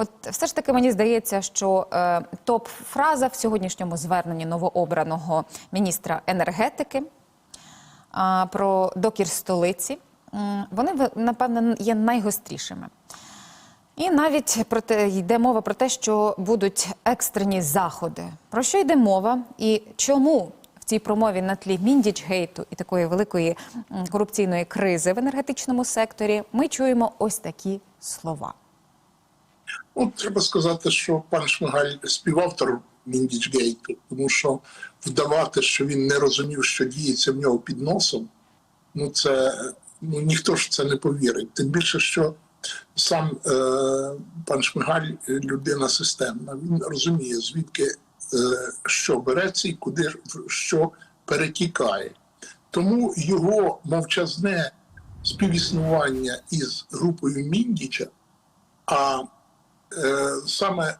От все ж таки мені здається, що е, топ-фраза в сьогоднішньому зверненні новообраного міністра енергетики а, про докір столиці, м, вони напевне є найгострішими. І навіть про те йде мова про те, що будуть екстрені заходи. Про що йде мова і чому в цій промові на тлі Міндічгейту і такої великої корупційної кризи в енергетичному секторі ми чуємо ось такі слова. Ну, треба сказати, що пан Шмигаль співавтор Міндічгейту, тому що вдавати, що він не розумів, що діється в нього під носом, ну це ну ніхто ж це не повірить. Тим більше, що сам е, пан Шмигаль людина системна. Він розуміє, звідки е, що береться і куди що перетікає. Тому його мовчазне співіснування із групою Міндіча, а саме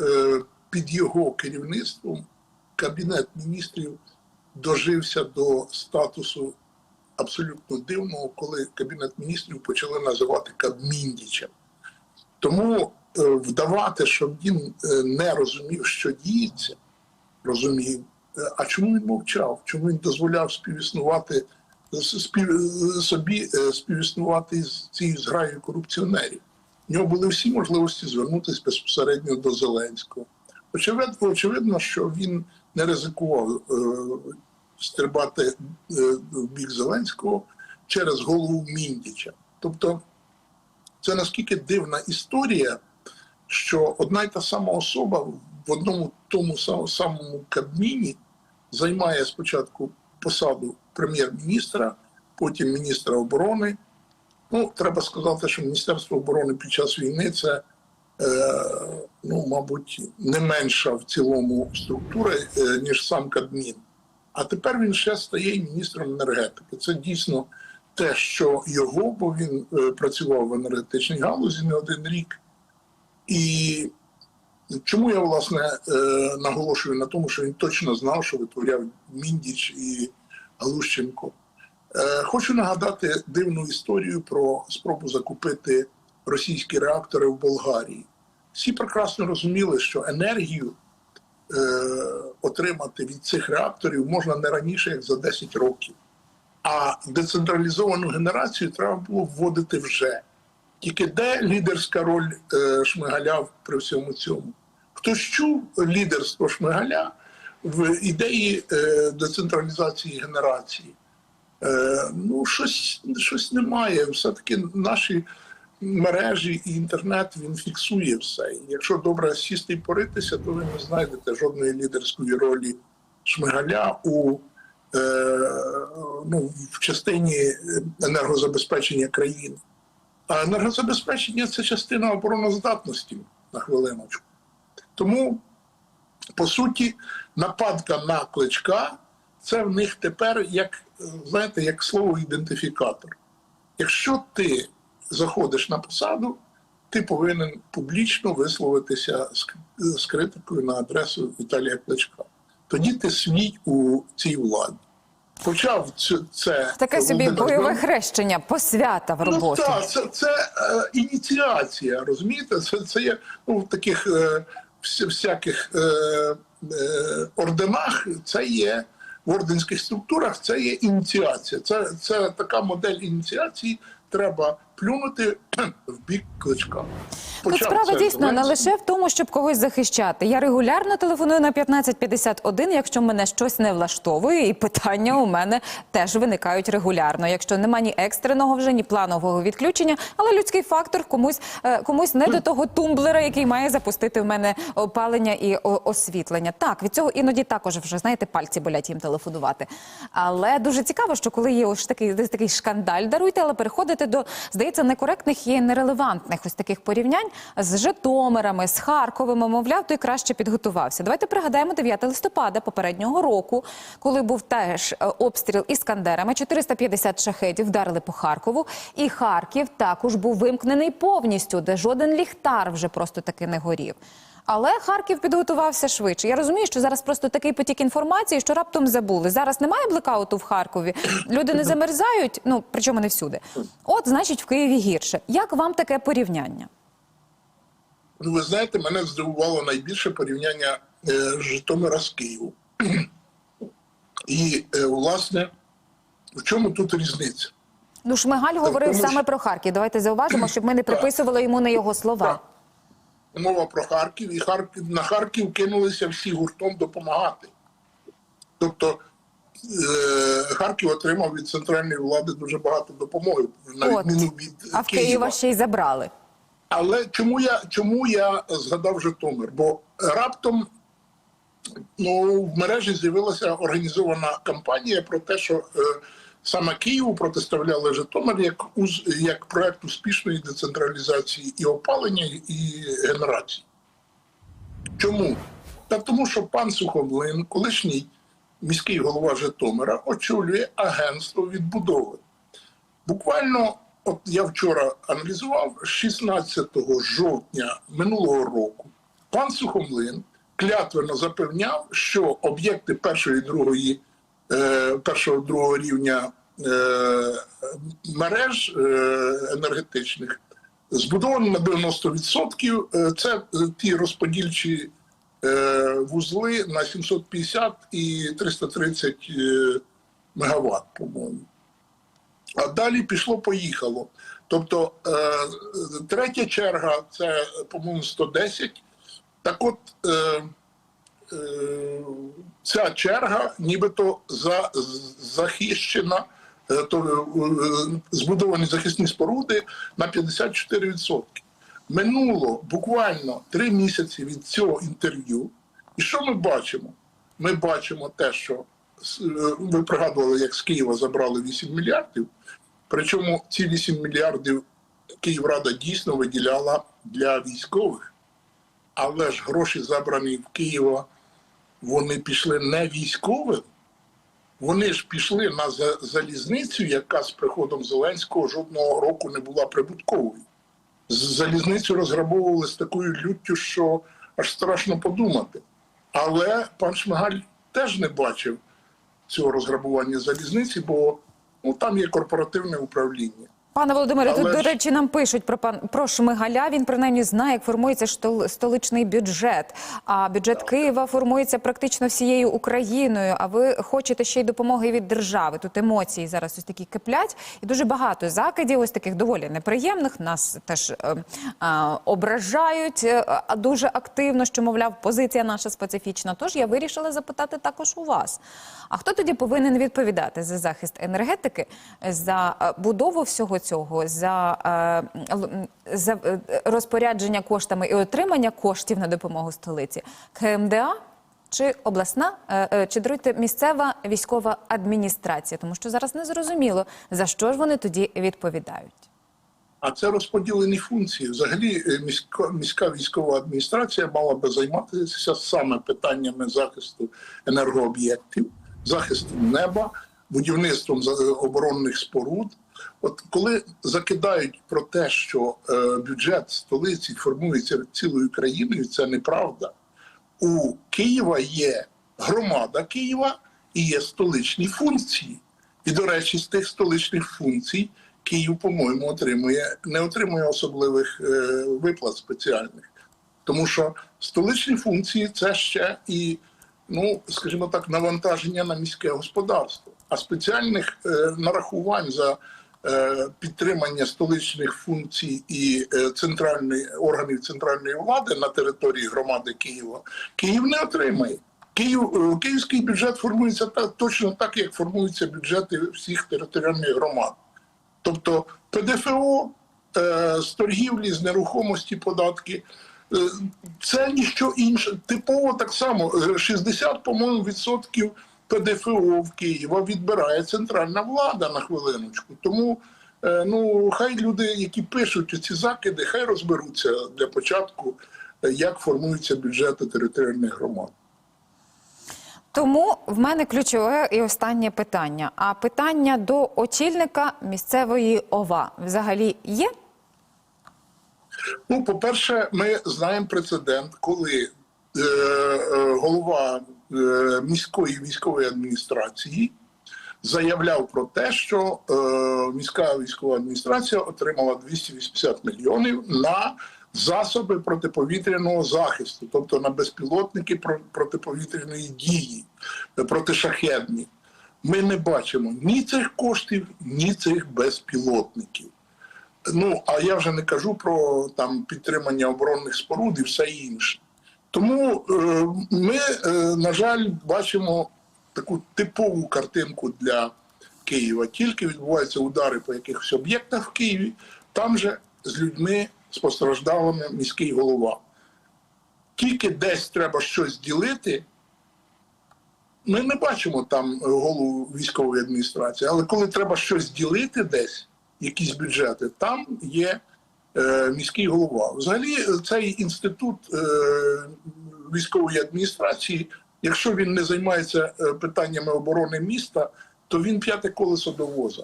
е, під його керівництвом Кабінет міністрів дожився до статусу абсолютно дивного, коли Кабінет міністрів почали називати Кабміндічем. Тому е, вдавати, що він е, не розумів, що діється, розумів. Е, А чому він мовчав? Чому він дозволяв співіснувати спів, е, собі е, співіснувати з цією зграєю корупціонерів? У нього були всі можливості звернутися безпосередньо до Зеленського. Очевидно, очевидно, що він не ризикував е, стрибати е, в бік Зеленського через голову Міндіча. Тобто, це наскільки дивна історія, що одна й та сама особа в одному тому самому Кабміні займає спочатку посаду прем'єр-міністра, потім міністра оборони. Ну, треба сказати, що Міністерство оборони під час війни це, е, ну, мабуть, не менша в цілому структура, е, ніж сам Кабмін. А тепер він ще стає міністром енергетики. Це дійсно те, що його, бо він е, працював в енергетичній галузі не один рік. І чому я власне е, наголошую на тому, що він точно знав, що витворяв Міндіч і Галущенко. Е, Хочу нагадати дивну історію про спробу закупити російські реактори в Болгарії. Всі прекрасно розуміли, що енергію е, отримати від цих реакторів можна не раніше, як за 10 років. А децентралізовану генерацію треба було вводити вже. Тільки де лідерська роль е, Шмигаля при всьому цьому? Хтось чув лідерство Шмигаля в ідеї е, децентралізації генерації? Е, ну, щось, щось немає. Все-таки наші мережі і інтернет він фіксує все. І якщо добре сісти і поритися, то ви не знайдете жодної лідерської ролі Шмигаля у е, ну, в частині енергозабезпечення країни. А енергозабезпечення це частина обороноздатності на хвилиночку. Тому, по суті, нападка на кличка це в них тепер як, знаєте, як слово ідентифікатор. Якщо ти заходиш на посаду, ти повинен публічно висловитися з, критикою на адресу Віталія Кличка. Тоді ти свій у цій владі. Почав це, це Таке собі бойове хрещення, посвята в Ну так, це, це е, ініціація, розумієте? Це, це є ну, в таких е, всяких е, е, орденах, це є в орденських структурах, це є ініціація. Це, це така модель ініціації. Треба плюнути в бік кличка. Тут справа дійсно не лише в тому, щоб когось захищати. Я регулярно телефоную на 1551, якщо мене щось не влаштовує, і питання у мене теж виникають регулярно. Якщо нема ні екстреного вже, ні планового відключення, але людський фактор комусь е, комусь не до того тумблера, який має запустити в мене опалення і освітлення. Так, від цього іноді також вже знаєте, пальці болять їм телефонувати. Але дуже цікаво, що коли є ось такий десь такий шкандаль, даруйте, але переходити до здається некоректних і нерелевантних ось таких порівнянь з Житомирами, з Харковими, мовляв, той краще підготувався. Давайте пригадаємо 9 листопада попереднього року, коли був теж е, обстріл іскандерами. 450 шахетів вдарили по Харкову, і Харків також був вимкнений повністю, де жоден ліхтар вже просто таки не горів. Але Харків підготувався швидше. Я розумію, що зараз просто такий потік інформації, що раптом забули. Зараз немає блекауту в Харкові. Люди не замерзають, ну причому не всюди. От, значить, в Києві гірше. Як вам таке порівняння? Ну, ви знаєте, мене здивувало найбільше порівняння е, Житомира з Києвом. І, е, власне, в чому тут різниця? Ну, Шмигаль говорив тому що- саме про Харків. Давайте зауважимо, щоб ми не приписували йому не його слова. Так. Мова про Харків, і Харків, на Харків кинулися всі гуртом допомагати. Тобто е, Харків отримав від центральної влади дуже багато допомоги, на От. відміну від А в Києва ще й забрали. Але чому я чому я згадав Житомир? Бо раптом ну, в мережі з'явилася організована кампанія про те, що е, саме Києву протиставляли Житомир як як проект успішної децентралізації і опалення, і генерації. Чому? Та тому, що пан Сухомлин, колишній міський голова Житомира, очолює агентство відбудови. Буквально, от я вчора аналізував 16 жовтня минулого року. Пан Сухомлин клятвенно запевняв, що об'єкти першої і другої, першого другого рівня е, мереж е, енергетичних збудовані на 90%. Е, Це е, ті розподільчі е, вузли на 750 і 330 е, мегаватт, по-моєму. А далі пішло-поїхало. Тобто е, третя черга це, по-моєму, 110. Так от е, е, ця черга нібито за, захищена, е, то, е, збудовані захисні споруди на 54%. Минуло буквально три місяці від цього інтерв'ю. І що ми бачимо? Ми бачимо те, що е, ви пригадували, як з Києва забрали 8 мільярдів. Причому ці 8 мільярдів Київрада дійсно виділяла для військових, але ж гроші забрані в Києва, вони пішли не військовим, вони ж пішли на залізницю, яка з приходом Зеленського жодного року не була прибутковою. Залізницю розграбовували з такою люттю, що аж страшно подумати. Але пан Шмигаль теж не бачив цього розграбування залізниці, бо ну, там є корпоративне управління. Пане Володимире, тут, до речі, нам пишуть про пан про Шмигаля. Він принаймні знає, як формується штол- столичний бюджет. А бюджет Києва формується практично всією Україною. А ви хочете ще й допомоги від держави. Тут емоції зараз ось такі киплять, і дуже багато закидів, ось таких доволі неприємних. Нас теж е, е, ображають е, дуже активно, що мовляв, позиція наша специфічна. Тож я вирішила запитати також у вас. А хто тоді повинен відповідати за захист енергетики, за е, будову всього цього, за, е, за е, розпорядження коштами і отримання коштів на допомогу столиці? КМДА чи обласна, е, чи даруйте місцева військова адміністрація? Тому що зараз не зрозуміло, за що ж вони тоді відповідають. А це розподілені функції. Взагалі, міська, міська військова адміністрація мала би займатися саме питаннями захисту енергооб'єктів, захисту неба, будівництвом оборонних споруд. От коли закидають про те, що е, бюджет столиці формується цілою країною, це неправда. У Києва є громада Києва і є столичні функції. І, до речі, з тих столичних функцій Київ, по-моєму, отримує, не отримує особливих е, виплат спеціальних. Тому що столичні функції це ще і, ну, скажімо так, навантаження на міське господарство. А спеціальних е, нарахувань за підтримання столичних функцій і е, центральної органів центральної влади на території громади Києва Київ не отримає. Київ, е, київський бюджет формується так, точно так, як формуються бюджети всіх територіальних громад. Тобто ПДФО е, з торгівлі, з нерухомості податки. е, Це ніщо інше. Типово так само е, 60, по-моєму, відсотків ПДФО в Києва відбирає центральна влада на хвилиночку. Тому е, ну хай люди, які пишуть ці закиди, хай розберуться для початку, е, як формуються бюджети територіальних громад. Тому в мене ключове і останнє питання. А питання до очільника місцевої ОВА взагалі є? Ну, по-перше, ми знаємо прецедент, коли е, е, голова міської військової адміністрації заявляв про те, що е, міська військова адміністрація отримала 280 мільйонів на засоби протиповітряного захисту, тобто на безпілотники протиповітряної дії, е, протишахедні. Ми не бачимо ні цих коштів, ні цих безпілотників. Ну, а я вже не кажу про там підтримання оборонних споруд і все інше. Тому е, ми, е, на жаль, бачимо таку типову картинку для Києва. Тільки відбуваються удари по якихось об'єктах в Києві, там же з людьми з постраждалими міський голова. Тільки десь треба щось ділити. Ми не бачимо там е, голову військової адміністрації, але коли треба щось ділити десь, якісь бюджети, там є міський голова. Взагалі, е, цей інститут е, військової адміністрації, якщо він не займається е, питаннями оборони міста, то він п'яте колесо до воза.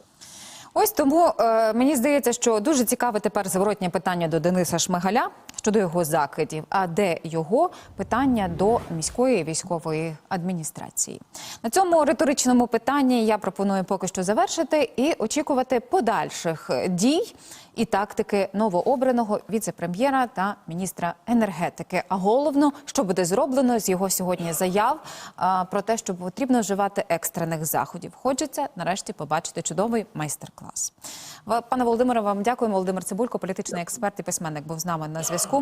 Ось тому е, мені здається, що дуже цікаве тепер зворотнє питання до Дениса Шмигаля щодо його закидів. А де його питання до міської військової адміністрації? На цьому риторичному питанні я пропоную поки що завершити і очікувати подальших дій і тактики новообраного віце-прем'єра та міністра енергетики. А головно, що буде зроблено з його сьогодні заяв про те, що потрібно вживати екстрених заходів. Хочеться нарешті побачити чудовий майстер-клас. Пане Володимире, вам дякуємо. Володимир Цибулько, політичний експерт і письменник, був з нами на зв'язку.